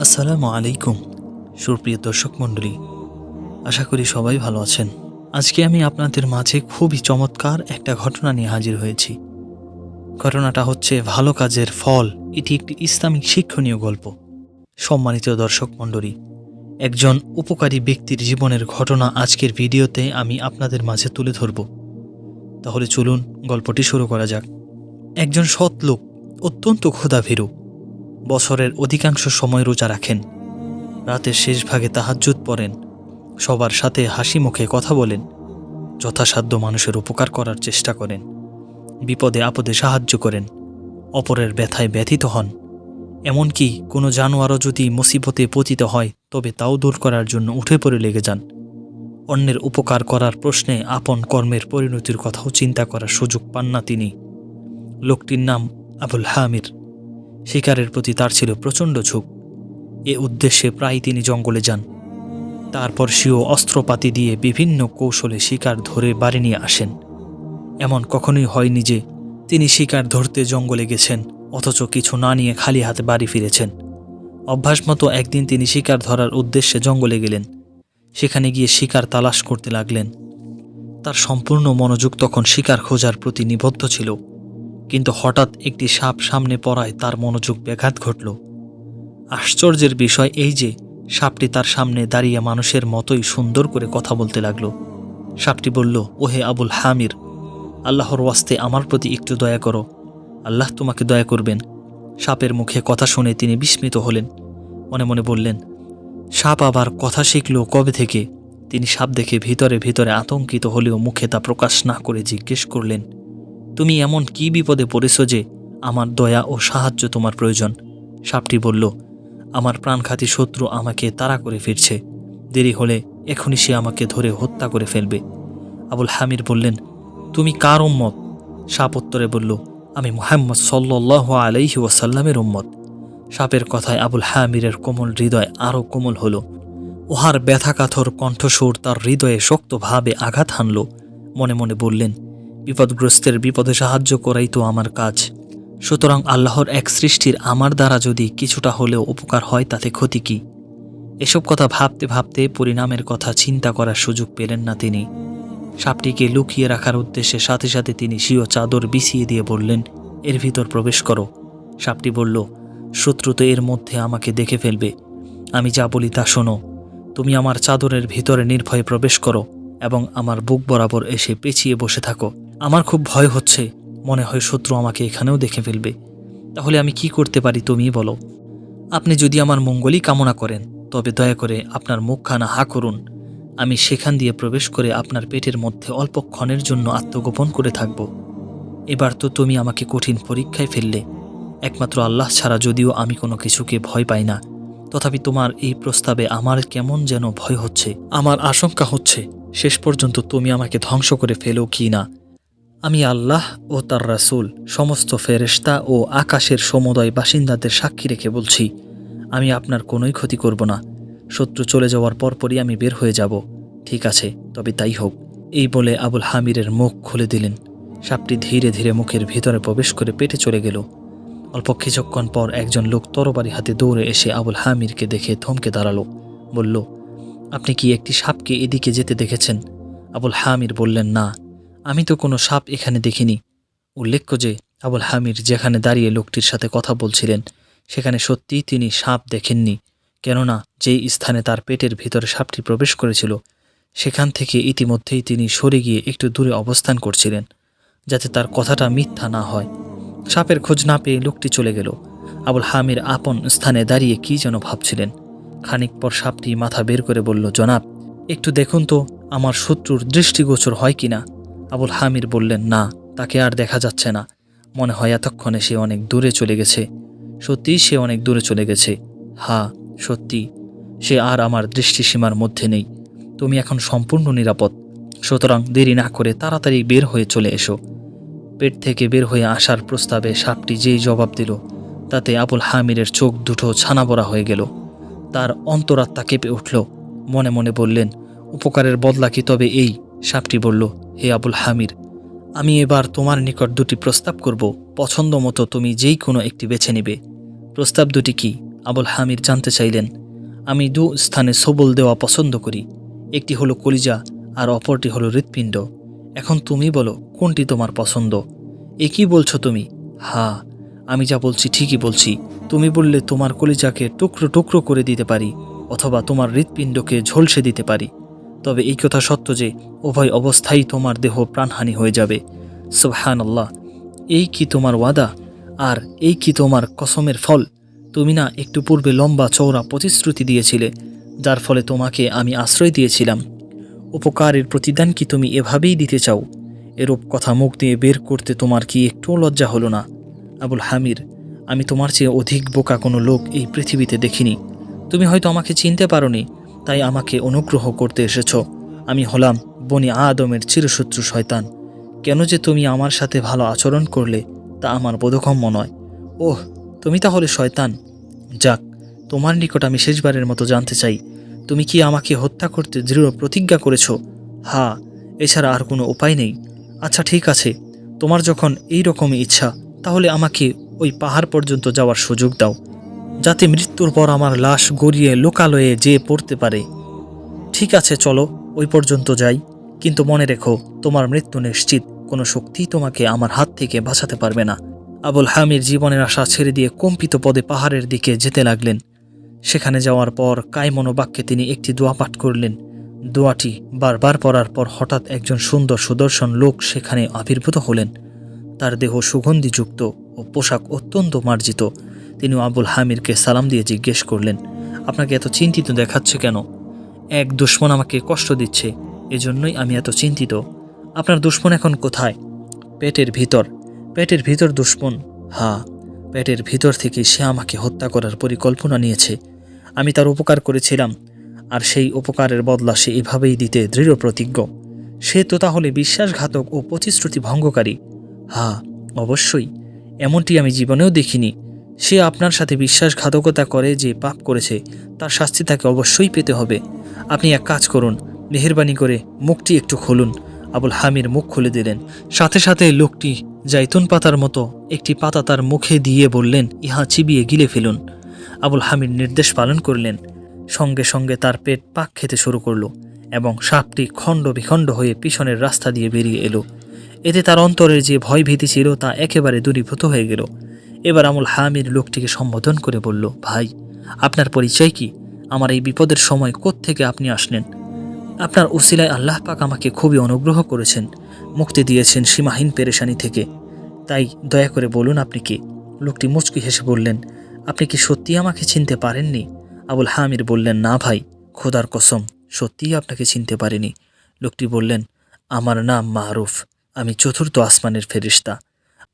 আসসালামু আলাইকুম, সুপ্রিয় দর্শক মণ্ডলী। আশা করি সবাই ভালো আছেন। আজকে আমি আপনাদের মাঝে খুবই চমৎকার একটা ঘটনা নিয়ে হাজির হয়েছি। ঘটনাটা হচ্ছে ভালো কাজের ফল। এটি একটি ইসলামিক শিক্ষণীয় গল্প। সম্মানিত দর্শক মণ্ডলী, একজন উপকারী ব্যক্তির জীবনের ঘটনা আজকের ভিডিওতে আমি আপনাদের মাঝে তুলে ধরব। তাহলে চলুন গল্পটি শুরু করা যাক। একজন সৎ লোক, অত্যন্ত ক্ষুধাভীরু। বছরের অধিকাংশ সময় রোজা রাখেন। রাতের শেষ ভাগে তাহাজ্জুদ পড়েন। সবার সাথে হাসি মুখে কথা বলেন। যথাসাধ্য মানুষের উপকার করার চেষ্টা করেন। বিপদে আপদে সাহায্য করেন। অপরের ব্যথায় ব্যথিত হন। এমনকি কোনো জানোয়ারও যদি মুসিবতে পতিত হয়, তবে তাও দূর করার জন্য উঠে পড়ে লেগে যান। অন্যের উপকার করার প্রশ্নে আপন কর্মের পরিণতির কথাও চিন্তা করার সুযোগ পান না তিনি। লোকটির নাম আবুল হামির। শিকারের প্রতি তার ছিল প্রচণ্ড ঝোঁক। এ উদ্দেশ্যে প্রায় তিনি জঙ্গলে যান। তারপর সেও অস্ত্রপাতি দিয়ে বিভিন্ন কৌশলে শিকার ধরে বাড়ি নিয়ে আসেন। এমন কখনোই হয়নি যে তিনি শিকার ধরতে জঙ্গলে গেছেন, অথচ কিছু না নিয়ে খালি হাতে বাড়ি ফিরেছেন। অভ্যাসমতো একদিন তিনি শিকার ধরার উদ্দেশ্যে জঙ্গলে গেলেন। সেখানে গিয়ে শিকার তালাশ করতে লাগলেন। তার সম্পূর্ণ মনোযোগ তখন শিকার খোঁজার প্রতি নিবদ্ধ ছিল। কিন্তু হঠাৎ একটি সাপ সামনে পড়ায় তার মনোযোগ ব্যাঘাত ঘটল। আশ্চর্যের বিষয় এই যে, সাপটি তার সামনে দাঁড়িয়ে মানুষের মতোই সুন্দর করে কথা বলতে লাগল। সাপটি বলল, ওহে আবুল হামির, আল্লাহর ওয়াস্তে আমার প্রতি একটু দয়া করো। আল্লাহ তোমাকে দয়া করবেন। সাপের মুখে কথা শুনে তিনি বিস্মিত হলেন। মনে মনে বললেন, সাপ আবার কথা শিখল কবে থেকে? তিনি সাপ দেখে ভিতরে ভিতরে আতঙ্কিত হলেও মুখে তা প্রকাশ না করে জিজ্ঞেস করলেন তুমি এমন কি বিপদে পড়েছ যে আমার দয়া ও সাহায্য তোমার প্রয়োজন? সাপটি বলল, আমার প্রাণঘাতী শত্রু আমাকে তাড়া করে ফিরছে। দেরি হলে এখনই সে আমাকে ধরে হত্যা করে ফেলবে। আবুল হামির বললেন, তুমি কার উম্মত? সাপ উত্তরে বলল, আমি মুহাম্মদ সাল্লাহ আলাইহি ওয়াসাল্লামের উম্মত। সাপের কথায় আবুল হামিরের কোমল হৃদয় আরও কোমল হল। উহার ব্যথাকাথর কণ্ঠস্বর তার হৃদয়ে শক্তভাবে আঘাত হানল। মনে মনে বললেন বিপদগ্রস্তের বিপদে সাহায্য করাই তো আমার কাজ। সুতরাং আল্লাহর এক সৃষ্টির আমার দ্বারা যদি কিছুটা হলেও উপকার হয়, তাতে ক্ষতি কি? এসব কথা ভাবতে ভাবতে পরিণামের কথা চিন্তা করার সুযোগ পেলেন না তিনি। সাপটিকে লুকিয়ে রাখার উদ্দেশ্যে সাথে সাথে তিনি স্বীয় চাদর বিছিয়ে দিয়ে বললেন, এর ভিতর প্রবেশ করো। সাপটি বলল, শত্রু তো এর মধ্যে আমাকে দেখে ফেলবে। আমি যা বলি তা শোনো। তুমি আমার চাদরের ভিতরে নির্ভয়ে প্রবেশ করো এবং আমার বুক বরাবর এসে পেঁচিয়ে বসে থাকো। আমার খুব ভয় হচ্ছে। মনে হয় শত্রু আমাকে এখানেও দেখে ফেলবে। তাহলে আমি কি করতে পারি তুমিই বলো। আপনি যদি আমার মঙ্গলই কামনা করেন, তবে দয়া করে আপনার মুখখানা হা করুন। আমি সেখান দিয়ে প্রবেশ করে আপনার পেটের মধ্যে অল্পক্ষণের জন্য আত্মগোপন করে থাকব। এবার তো তুমি আমাকে কঠিন পরীক্ষায় ফেললে। একমাত্র আল্লাহ ছাড়া যদিও আমি কোনো কিছুকে ভয় পাই না। তথাপি তোমার এই প্রস্তাবে আমার কেমন যেন ভয় হচ্ছে। আমার আশঙ্কা হচ্ছে, শেষ পর্যন্ত তুমি আমাকে ধ্বংস করে ফেলো কি না। আমি আল্লাহ ও তার রাসূল, সমস্ত ফেরেশতা ও আকাশের সমুদয় বাসিন্দাদের সাক্ষী রেখে বলছি, আমি আপনার কোনোই ক্ষতি করব না। শত্রু চলে যাওয়ার পরপরই আমি বের হয়ে যাব। ঠিক আছে, তবে তাই হোক। এই বলে আবুল হামিরের মুখ খুলে দিলেন। সাপটি ধীরে ধীরে মুখের ভিতরে প্রবেশ করে পেটে চলে গেল। অল্প কিছুক্ষণ পর একজন লোক তরবারি হাতে দৌড়ে এসে আবুল হামিরকে দেখে থমকে দাঁড়াল। বলল, আপনি কি একটি সাপকে এদিকে যেতে দেখেছেন? আবুল হামির বললেন, না। আমি তো কোনো সাপ এখানে দেখিনি। উল্লেখ্য যে, আবুল হামির যেখানে দাঁড়িয়ে লোকটির সাথে কথা বলছিলেন, সেখানে সত্যিই তিনি সাপ দেখেননি। কেননা, যেই স্থানে তার পেটের ভিতরে সাপটি প্রবেশ করেছিল, সেখান থেকে ইতিমধ্যেই তিনি সরে গিয়ে একটু দূরে অবস্থান করছিলেন, যাতে তার কথাটা মিথ্যা না হয়। সাপের খোঁজ না পেয়ে লোকটি চলে গেল। আবুল হামির আপন স্থানে দাঁড়িয়ে কি যেন ভাবছিলেন। খানিক পর সাপটি মাথা বের করে বলল, জনাব, একটু দেখুন তো, আমার শত্রুর দৃষ্টিগোচর হয় কিনা? আবুল হামির বললেন, না, তাকে আর দেখা যাচ্ছে না। মনে হয় এতক্ষণে সে অনেক দূরে চলে গেছে। সত্যিই সে অনেক দূরে চলে গেছে। হা সত্যি। সে আর আমার দৃষ্টিসীমার মধ্যে নেই। তুমি এখন সম্পূর্ণ নিরাপদ। সুতরাং দেরি না করে তাড়াতাড়ি বের হয়ে চলে এসো। পেট থেকে বের হয়ে আসার প্রস্তাবে সাপটি যেই জবাব দিল, তাতে আবুল হামিরের চোখ দুটো ছানাবড়া হয়ে গেল। তার অন্তরাত্মা কেঁপে উঠল। মনে মনে বললেন, উপকারের বদলা কি তবে এই? সাপটি বলল, হে আবুল হামির, আমি এবার তোমার নিকট দুটি প্রস্তাব করব। পছন্দ মতো তুমি যেই কোনো একটি বেছে নিবে। প্রস্তাব দুটি কি? আবুল হামির জানতে চাইলেন, আমি দু স্থানে সবল দেওয়া পছন্দ করি। একটি হলো কলিজা আর অপরটি হলো হৃৎপিণ্ড। এখন তুমি বলো, কোনটি তোমার পছন্দ? এ কি বলছো তুমি? হা, আমি যা বলছি ঠিকই বলছি। তুমি বললে তোমার কলিজাকে টুকরো টুকরো করে দিতে পারি, অথবা তোমার হৃৎপিণ্ডকে ঝলসে দিতে পারি। তবে এই কথা সত্য যে উভয় অবস্থায় তোমার দেহ প্রাণহানি হয়ে যাবে। সুবহান আল্লাহ এই কি তোমার ওয়াদা? আর এই কি তোমার কসমের ফল? তুমি না একটু পূর্বে লম্বা চওড়া প্রতিশ্রুতি দিয়েছিলে, যার ফলে তোমাকে আমি আশ্রয় দিয়েছিলাম। উপকারের প্রতিদান কি তুমি এভাবেই দিতে চাও? এরূপ কথা মুখ দিয়ে বের করতে তোমার কি একটুও লজ্জা হলো না? আবুল হামির আমি তোমার চেয়ে অধিক বোকা কোনো লোক এই পৃথিবীতে দেখিনি। তুমি হয়তো আমাকে চিনতে পারোনি তাই আমাকে অনুগ্রহ করতে এসেছ। আমি হলাম বনি আদমের চিরশত্রু শয়তান। কেন যে তুমি আমার সাথে ভালো আচরণ করলে তা আমার বোধগম্য নয়। ওহ, তুমি তাহলে শয়তান। যাক, তোমার নিকট আমি শেষবারের মতো জানতে চাই, তুমি কি আমাকে হত্যা করতে দৃঢ় প্রতিজ্ঞা করেছ? হা, এছাড়া আর কোনো উপায় নেই। আচ্ছা ঠিক আছে, তোমার যখন এই রকমই ইচ্ছা, তাহলে আমাকে ওই পাহাড় পর্যন্ত যাওয়ার সুযোগ দাও। যাতে মৃত্যুর পর আমার লাশ গড়িয়ে লোকালয়ে যেয়ে পড়তে পারে। ঠিক আছে, চলো, ওই পর্যন্ত যাই। কিন্তু মনে রেখো, তোমার মৃত্যু নিশ্চিত। কোনো শক্তি তোমাকে আমার হাত থেকে বাঁচাতে পারবে না। আবুল হামির জীবনের আশা ছেড়ে দিয়ে কম্পিত পদে পাহাড়ের দিকে যেতে লাগলেন। সেখানে যাওয়ার পর কায়মনো বাক্যে তিনি একটি দোয়া পাঠ করলেন। দোয়াটি বারবার পড়ার পর হঠাৎ একজন সুন্দর সুদর্শন লোক সেখানে আবির্ভূত হলেন। তার দেহ সুগন্ধিযুক্ত ও পোশাক অত্যন্ত মার্জিত। তিনি আবুল হামিরকে সালাম দিয়ে জিজ্ঞেস করলেন, আপনাকে এত চিন্তিত দেখাচ্ছে কেন? এক দুশ্মন আমাকে কষ্ট দিচ্ছে, এজন্যই আমি এত চিন্তিত। আপনার দুশ্মন এখন কোথায়? পেটের ভিতর। পেটের ভিতর দুশ্মন। হা, পেটের ভিতর থেকে সে আমাকে হত্যা করার পরিকল্পনা নিয়েছে। আমি তার উপকার করেছিলাম, আর সেই উপকারের বদলা সে এভাবেই দিতে দৃঢ় প্রতিজ্ঞ সে তো তাহলে বিশ্বাসঘাতক ও প্রতিশ্রুতি ভঙ্গকারী হা, অবশ্যই। এমনটি আমি জীবনেও দেখিনি। সে আপনার সাথে বিশ্বাসঘাতকতা করে যে পাপ করেছে, তার শাস্তি তাকে অবশ্যই পেতে হবে। আপনি এক কাজ করুন, মেহরবানি করে মুখটি একটু খুলুন। আবুল হামির মুখ খুলে দিলেন। সাথে সাথে লোকটি জাইতুন পাতার মতো একটি পাতা তার মুখে দিয়ে বললেন, ইহা চিবিয়ে গিলে ফেলুন। আবুল হামির নির্দেশ পালন করলেন। সঙ্গে সঙ্গে তার পেট পাক খেতে শুরু করল এবং সাপটি খণ্ড বিখণ্ড হয়ে পিছনের রাস্তা দিয়ে বেরিয়ে এলো। এতে তার অন্তরের যে ভয় ভীতি ছিল তা একেবারে দূরীভূত হয়ে গেল। এবার আমুল হামির লোকটিকে সম্বোধন করে বলল, ভাই, আপনার পরিচয় কি? আমার এই বিপদের সময় থেকে আপনি আসলেন? আপনার উসিলায় আল্লাহ পাক আমাকে খুবই অনুগ্রহ করেছেন, মুক্তি দিয়েছেন সীমাহীন পেরেশানি থেকে। তাই দয়া করে বলুন আপনি কি? লোকটি মুচকি হেসে বললেন, আপনি কি সত্যি আমাকে চিনতে পারেননি? আবুল হামির বললেন, না ভাই, খোদার কসম, সত্যিই আপনাকে চিনতে পারিনি। লোকটি বললেন, আমার নাম মারুফ আমি চতুর্থ আসমানের ফেরিস্তা।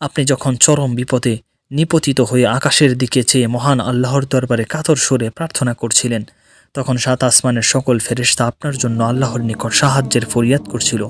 আপনি যখন চরম বিপদে নিপতিত হয়ে আকাশের দিকে চেয়ে মহান আল্লাহর দরবারে কাতর সরে প্রার্থনা করছিলেন। তখন সাত আসমানের সকল ফেরিস্তা আপনার জন্য আল্লাহর নিকট সাহায্যের ফরিয়াদ করছিল।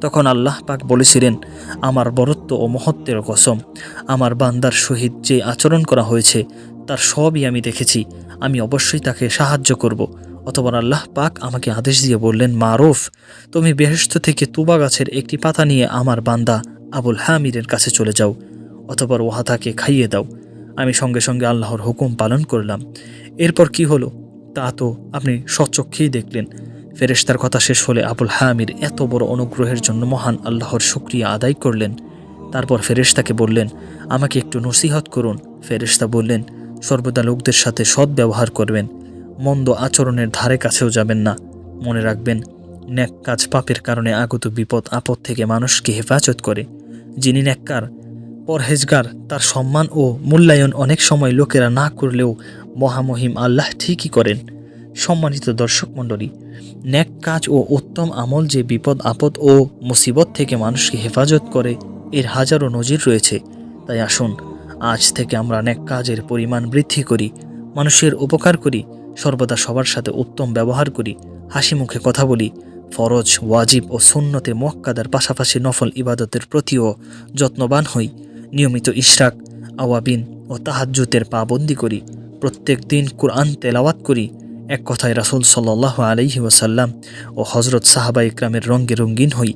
তখন আল্লাহ পাক বলেছিলেন, আমার বরত্ব ও মহত্বের কসম, আমার বান্দার সহিত যে আচরণ করা হয়েছে, তার সবই আমি দেখেছি। আমি অবশ্যই তাকে সাহায্য করব। অতবার আল্লাহ পাক আমাকে আদেশ দিয়ে বললেন, মারুফ, তুমি বেহেস্ত থেকে তুবা গাছের একটি পাতা নিয়ে আমার বান্দা আবুল হামিরের কাছে চলে যাও। অতপর ওহা তাকে খাইয়ে দাও। আমি সঙ্গে সঙ্গে আল্লাহর হুকুম পালন করলাম। এরপর কি হলো? তা তো আপনি সচক্ষেই দেখলেন। ফেরেশতার কথা শেষ হলে আবুল হামির এত বড় অনুগ্রহের জন্য মহান আল্লাহর শুক্রিয়া আদায় করলেন। তারপর ফেরেশতাকে বললেন, আমাকে একটু নসিহত করুন। ফেরেশতা বললেন, সর্বদা লোকদের সাথে সৎ ব্যবহার করবেন। মন্দ আচরণের ধারে কাছেও যাবেন না। মনে রাখবেন, ন্যাক কাজ পাপের কারণে আগত বিপদ আপদ থেকে মানুষকে হেফাজত করে। যিনি ন্যাক্কার পরহেজগার, তার সম্মান ও মূল্যায়ন অনেক সময় লোকেরা না করলেও মহামহিম আল্লাহ ঠিকই করেন। সম্মানিত দর্শক মণ্ডলী, ন্যাক কাজ ও উত্তম আমল যে বিপদ, আপদ ও মুসিবত থেকে মানুষকে হেফাজত করে, এর হাজারো নজির রয়েছে। তাই আসুন, আজ থেকে আমরা ন্যাক কাজের পরিমাণ বৃদ্ধি করি, মানুষের উপকার করি, সর্বদা সবার সাথে উত্তম ব্যবহার করি। হাসি মুখে কথা বলি, ফরজ, ওয়াজিব ও সুন্নতে মক্কাদার পাশাপাশি নফল ইবাদতের প্রতিও যত্নবান হই। নিয়মিত ইশরাক, আওয়াবিন ও তাহাজ্জুতের পাবন্দি করি। প্রত্যেক দিন কোরআন তেলাওয়াত করি। এক কথায় রাসুল সাল্লাহ আলহি ওয়াসাল্লাম ও হজরত সাহাবা ইকরামের রঙ্গে রঙ্গিন হই।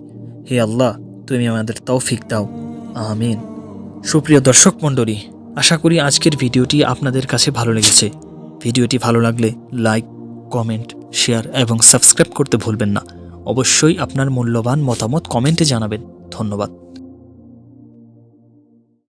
হে আল্লাহ, তুমি আমাদের তৌফিক দাও। আমিন। সুপ্রিয় দর্শক মণ্ডলী, আশা করি আজকের ভিডিওটি আপনাদের কাছে ভালো লেগেছে। ভিডিওটি ভালো লাগলে লাইক, কমেন্ট, শেয়ার এবং সাবস্ক্রাইব করতে ভুলবেন না। অবশ্যই আপনার মূল্যবান মতামত কমেন্টে জানাবেন। ধন্যবাদ।